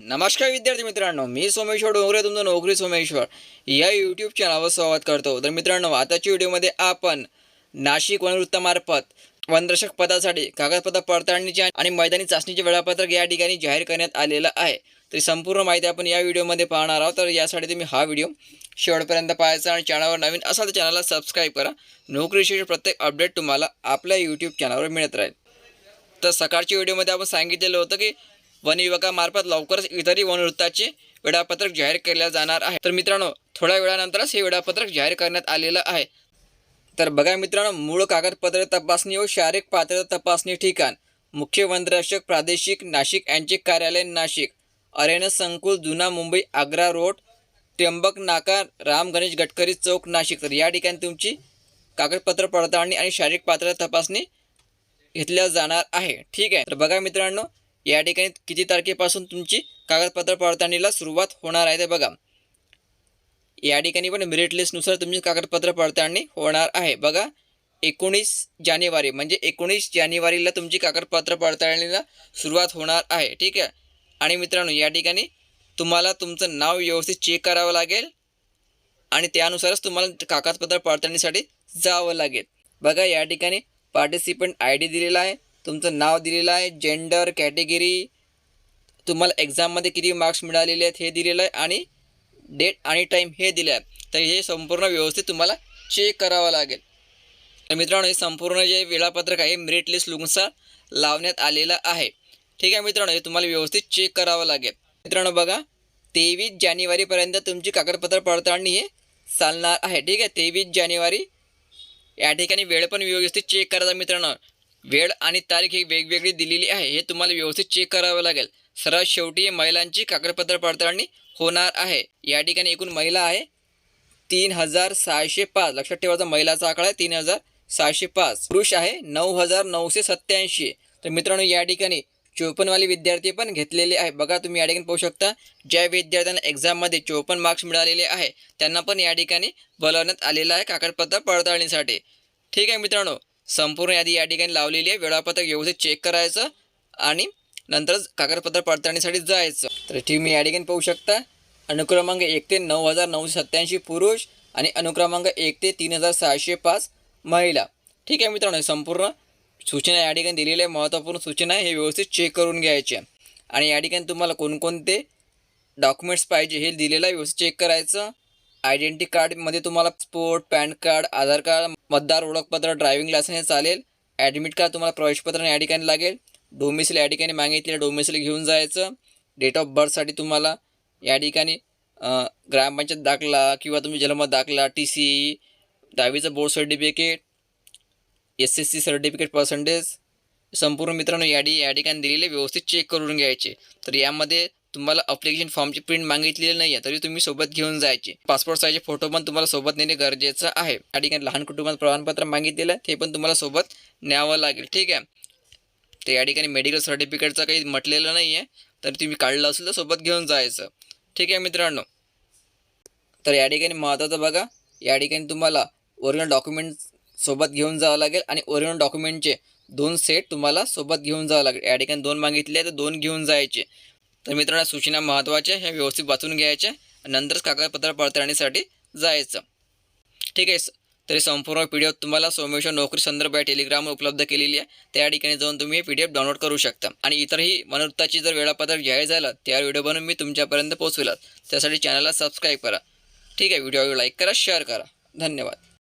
नमस्कार विद्यार्थी मित्रांनो मी सोमेश्वर डोंगरे तुमचं नोकरी सोमेश्वर. या यूट्यूब चॅनलवर स्वागत करतो. तर मित्रांनो आताच्या व्हिडिओमध्ये आपण नाशिक वनवृत्तामार्फत वनरक्षक पदासाठी कागदपत्र पडताळणीचे आणि मैदानी चाचणीचे वेळापत्रक या ठिकाणी जाहीर करण्यात आलेलं आहे. तरी संपूर्ण माहिती आपण या व्हिडिओमध्ये पाहणार आहोत. तर यासाठी तुम्ही हा व्हिडिओ शेवटपर्यंत पाहायचा आणि चॅनलवर नवीन असाल तर चॅनलला सबस्क्राईब करा. नोकरीविषयी प्रत्येक अपडेट तुम्हाला आपल्या यूट्यूब चॅनलवर मिळत राहील. तर सकाळच्या व्हिडिओमध्ये आपण सांगितलेलं होतं की वन विभागामार्फत लवकरच इतरही वनवृत्ताचे वेळापत्रक जाहीर केले जाणार आहे. तर मित्रांनो थोड्या वेळानंतरच हे वेळापत्रक जाहीर करण्यात आलेलं आहे. तर बघा मित्रांनो मूळ कागदपत्र तपासणी व शारीरिक पात्रता तपासणी ठिकाण. मुख्य वनरक्षक प्रादेशिक नाशिक यांचे कार्यालय नाशिक. अरेना संकुल जुना मुंबई आग्रा रोड त्र्यंबक नाका राम गणेश गडकरी चौक नाशिक. तर या ठिकाणी तुमची कागदपत्र पडताळणी आणि शारीरिक पात्रता तपासणी घेतल्या जाणार आहे. ठीक आहे? तर बघा मित्रांनो या ठिकाणी किती तारखेपासून तुमची कागदपत्र पडताळणीला सुरुवात होणार आहे ते बघा. या ठिकाणी पण मेरिट लिस्टनुसार तुमची कागदपत्र पडताळणी होणार आहे. बघा एकोणीस जानेवारी म्हणजे एकोणीस जानेवारीला तुमची कागदपत्र पडताळणीला सुरुवात होणार आहे. ठीक आहे? आणि मित्रांनो या ठिकाणी तुम्हाला तुमचं नाव व्यवस्थित चेक करावं लागेल आणि त्यानुसारच तुम्हाला कागदपत्र पडताळणीसाठी जावं लागेल. बघा या ठिकाणी पार्टिसिपंट आय डी दिलेला आहे. तुमचं नाव दिलेलं आहे जेंडर कॅटेगरी तुम्हाला एक्झाममध्ये किती मार्क्स मिळालेले आहेत हे दिलेलं आहे आणि डेट आणि टाईम हे दिलं आहे. तर हे संपूर्ण व्यवस्थित तुम्हाला चेक करावं लागेल. तर मित्रांनो हे संपूर्ण जे वेळापत्रक आहे मेरिट लिस्टनुसार लावण्यात आलेलं आहे. ठीक आहे मित्रांनो हे तुम्हाला व्यवस्थित चेक करावं लागेल. मित्रांनो बघा तेवीस जानेवारीपर्यंत तुमची कागदपत्र पडताळणी हे चालणार आहे. ठीक आहे तेवीस जानेवारी. या ठिकाणी वेळ पण व्यवस्थित चेक करायचा मित्रांनो. वेळ आणि तारीख ही वेगवेगळी दिलेली आहे. हे तुम्हाला व्यवस्थित चेक करावं लागेल. सर्वात शेवटी महिलांची कागदपत्र पडताळणी होणार आहे. या ठिकाणी एकूण महिला आहे. तीन हजार सहाशे पाच. लक्षात ठेवायचा महिलाचा आकडा आहे. तीन हजार सहाशे पाच. पुरुष आहे. नऊ हजार नऊशे सत्याऐंशी तर मित्रांनो या ठिकाणी चोपन्नवाले विद्यार्थी पण घेतलेले आहे बघा तुम्ही या ठिकाणी पाहू शकता ज्या विद्यार्थ्यांना एक्झाममध्ये चोपन्न मार्क्स मिळालेले आहे त्यांना पण या ठिकाणी बोलावण्यात आलेलं आहे कागदपत्र पडताळणीसाठी. ठीक आहे मित्रांनो संपूर्ण यादी या ठिकाणी लावलेली आहे. वेळापत्रक व्यवस्थित चेक करायचं आणि नंतरच कागदपत्र पडताळणीसाठी जायचं. तर ठीक मी या ठिकाणी पाहू शकता. अनुक्रमांक एक ते नऊ हजार नऊशे सत्त्याऐंशी पुरुष आणि अनुक्रमांक एक ते तीन हजार सहाशे पाच महिला. ठीक आहे मित्रांनो संपूर्ण सूचना या ठिकाणी दिलेल्या आहे महत्त्वपूर्ण सूचना आहे. हे व्यवस्थित चेक करून घ्यायचे. आणि या ठिकाणी तुम्हाला कोणकोणते डॉक्युमेंट्स पाहिजे हे दिलेलं आहे. व्यवस्थित चेक करायचं. आयडेंटिटी कार्डमध्ये तुम्हाला passport PAN card Aadhaar card मतदार ओळखपत्र ड्रायव्हिंग लायसन हे चालेल. ॲडमिट कार्ड तुम्हाला प्रवेशपत्र या ठिकाणी लागेल. डोमिसिल या ठिकाणी मागितले डोमिसिल घेऊन जायचं. डेट ऑफ बर्थसाठी तुम्हाला या ठिकाणी ग्रामपंचायत दाखला किंवा तुम्ही जन्म दाखला T C दहावीचं board certificate S S C certificate percentage संपूर्ण मित्रांनो यादी या ठिकाणी दिलेले व्यवस्थित चेक करून घ्यायचे. तर यामध्ये तुम्हाला अप्लिकेशन फॉर्मची प्रिंट मागितलेली नाही आहे तरी तुम्ही सोबत घेऊन जायचे. पासपोर्ट साईजचे फोटो पण तुम्हाला सोबत नेणे गरजेचं आहे. या ठिकाणी लहान कुटुंबात प्रमाणपत्र मागितलेलं आहे ते पण तुम्हाला सोबत न्यावं लागेल. ठीक आहे? तर या ठिकाणी मेडिकल सर्टिफिकेटचं काही म्हटलेलं नाही आहे तर तुम्ही काढलं असेल तर सोबत घेऊन जायचं. ठीक आहे मित्रांनो? तर या ठिकाणी महत्त्वाचं बघा या ठिकाणी तुम्हाला ओरिजिनल डॉक्युमेंट सोबत घेऊन जावं लागेल आणि ओरिजिनल डॉक्युमेंटचे दोन सेट तुम्हाला सोबत घेऊन जावं लागेल. या ठिकाणी दोन मागितले तर दोन घेऊन जायचे. तर मित्रांनो सूचना महत्त्वाच्या ह्या व्यवस्थित वाचून घ्यायच्या नंतरच कागदपत्र पडताळणीसाठी जायचं. ठीक आहे तरी संपूर्ण पी डी एफ तुम्हाला सोमेश्वर नोकरी संदर्भ या टेलिग्रामवर उपलब्ध केलेली आहे. त्या ठिकाणी जाऊन तुम्ही हे पी डी एफ डाउनलोड करू शकता. आणि इतरही मनोत्ताची जर वेळापत्रक जाहीर झालं त्या व्हिडिओ बनवून मी तुमच्यापर्यंत पोहोचविलात. त्यासाठी चॅनलला सबस्क्राईब करा. ठीक आहे व्हिडिओ लाईक करा शेअर करा. धन्यवाद.